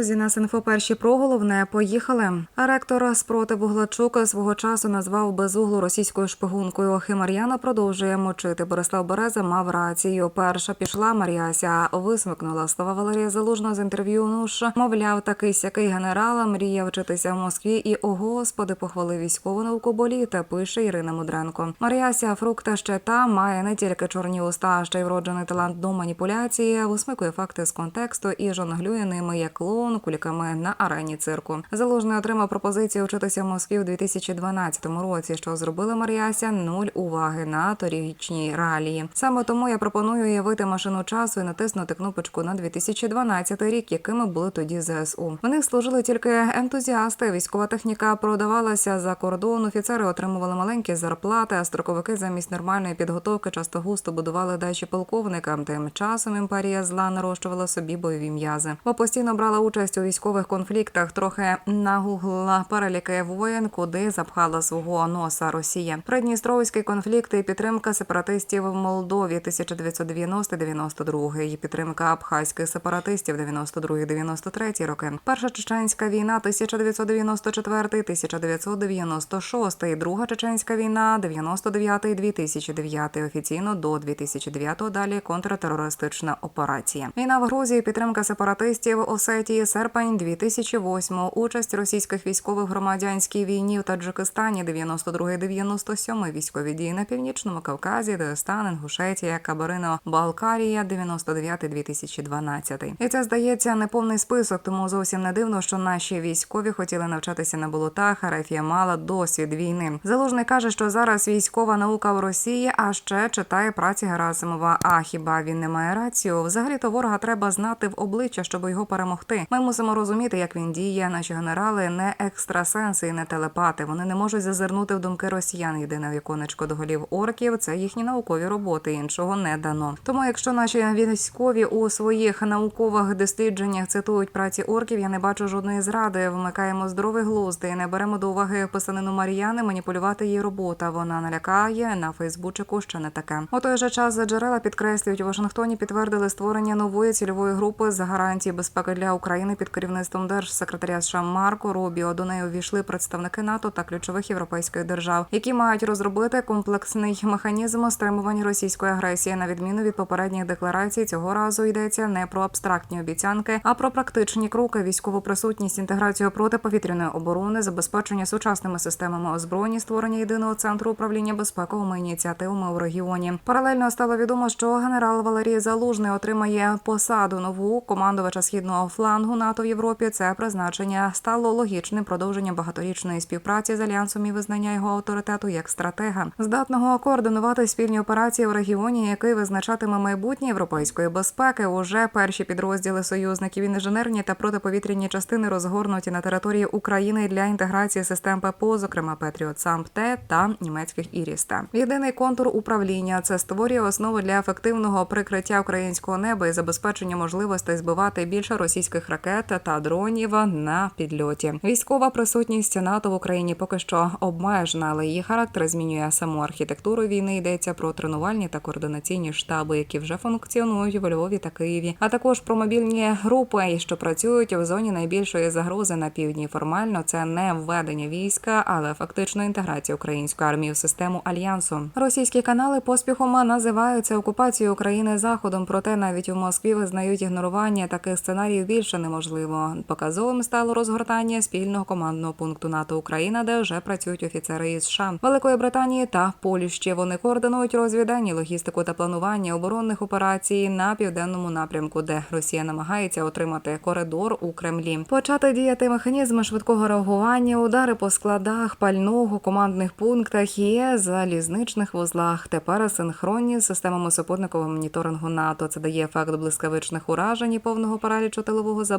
Друзі, нас інфо перші про головне поїхали. Ректор спротиву Гладчука свого часу назвав безуглу російською шпигункою. Химар'яна продовжує мочити. Борислав Береза мав рацію. Перша пішла Мар'яся, висмикнула слова Валерія Залужного з інтерв'ю. Ну ж, мовляв, такий сякий генерала мріяв вчитися в Москві. І о господи, похвалив військову науку боліта. Пише Ірина Мудренко. Мар'яся фрукта ще та має не тільки чорні уста, а ще й вроджений талант до маніпуляції. Висмикує факти з контексту і жонглює ними як клоун куліками на арені цирку. Залужний отримав пропозицію вчитися в Москві у 2012 році. Що зробила Мар'яся? Нуль уваги на торічній ралії. Саме тому я пропоную уявити машину часу і натиснути кнопочку на 2012 рік, якими були тоді ЗСУ. В них служили тільки ентузіасти. Військова техніка продавалася за кордон. Офіцери отримували маленькі зарплати, а строковики замість нормальної підготовки часто густо будували дачі полковникам. Тим часом імперія зла нарощувала собі бойові м'язи. Бо постійно брала участь у військових конфліктах. Трохи нагугла переліки воєн, куди запхала свого носа Росія. Придністровський конфлікт і підтримка сепаратистів в Молдові 1990-92, і підтримка абхазьких сепаратистів 92-93 роки. Перша чеченська війна 1994-1996, і друга чеченська війна 99-2009, офіційно до 2009, далі контртерористична операція. Війна в Грузії, підтримка сепаратистів Осетії, серпень 2008, участь російських військових в громадянській війні в Таджикистані 92-97, військові дії на північному Кавказі, Дагестан, Інгушетія, Кабарино, Балкарія 99-2012. І це здається неповний список, тому зовсім не дивно, що наші військові хотіли навчатися на болотах. а мала досвід війни. Залужний каже, що зараз військова наука в Росії, а ще читає праці Герасимова. А хіба він не має рацію? Взагалі то ворога треба знати в обличчя, щоб його перемогти. Ми мусимо розуміти, як він діє. Наші генерали не екстрасенси і не телепати. Вони не можуть зазирнути в думки росіян. Єдине віконечко до голів орків це їхні наукові роботи. Іншого не дано. Тому, якщо наші військові у своїх наукових дослідженнях цитують праці орків, я не бачу жодної зради. Вмикаємо здоровий глузд і не беремо до уваги писанину Мар'яни, маніпулювати її робота. Вона налякає на Фейсбучику ще не таке. У той же час джерела підкреслюють у Вашингтоні підтвердили створення нової цільової групи з гарантії безпеки для України під керівництвом держсекретаря США Марко Рубіо. До неї увійшли представники НАТО та ключових європейських держав, які мають розробити комплексний механізм стримування російської агресії. На відміну від попередніх декларацій, цього разу йдеться не про абстрактні обіцянки, а про практичні кроки, військову присутність, інтеграцію протиповітряної оборони, забезпечення сучасними системами озброєння, створення єдиного центру управління безпековими ініціативами у регіоні. Паралельно стало відомо, що генерал Валерій Залужний отримає посаду нову командувача східного флангу НАТО в Європі. Це призначення стало логічним продовженням багаторічної співпраці з альянсом і визнання його авторитету як стратега, здатного координувати спільні операції в регіоні, який визначатиме майбутнє європейської безпеки. Уже перші підрозділи союзників інженерні та протиповітряні частини розгорнуті на території України для інтеграції систем ППО, зокрема Петріот САМПТ та німецьких Іріста. Єдиний контур управління це створює основу для ефективного прикриття українського неба і забезпечення можливостей збивати більше російських ракет та дронів на підльоті. Військова присутність НАТО в Україні поки що обмежена, але її характер змінює саму архітектуру війни. Йдеться про тренувальні та координаційні штаби, які вже функціонують у Львові та Києві, а також про мобільні групи, що працюють в зоні найбільшої загрози на півдні. Формально це не введення війська, але фактично інтеграція української армії в систему альянсу. Російські канали поспіхом називаються окупацією України заходом. Проте навіть у Москві визнають ігнорування таких сценаріїв більше неможливо. Показовим стало розгортання спільного командного пункту НАТО Україна, де вже працюють офіцери із США, Великої Британії та Польщі. Вони координують розвідання, логістику та планування оборонних операцій на південному напрямку, де Росія намагається отримати коридор у Кремлі. Почати діяти механізми швидкого реагування, удари по складах, пального, командних пунктах і залізничних вузлах. Тепер синхронні з системами супутникового моніторингу НАТО. Це дає ефект блискавичних уражень і повного паралічу тилового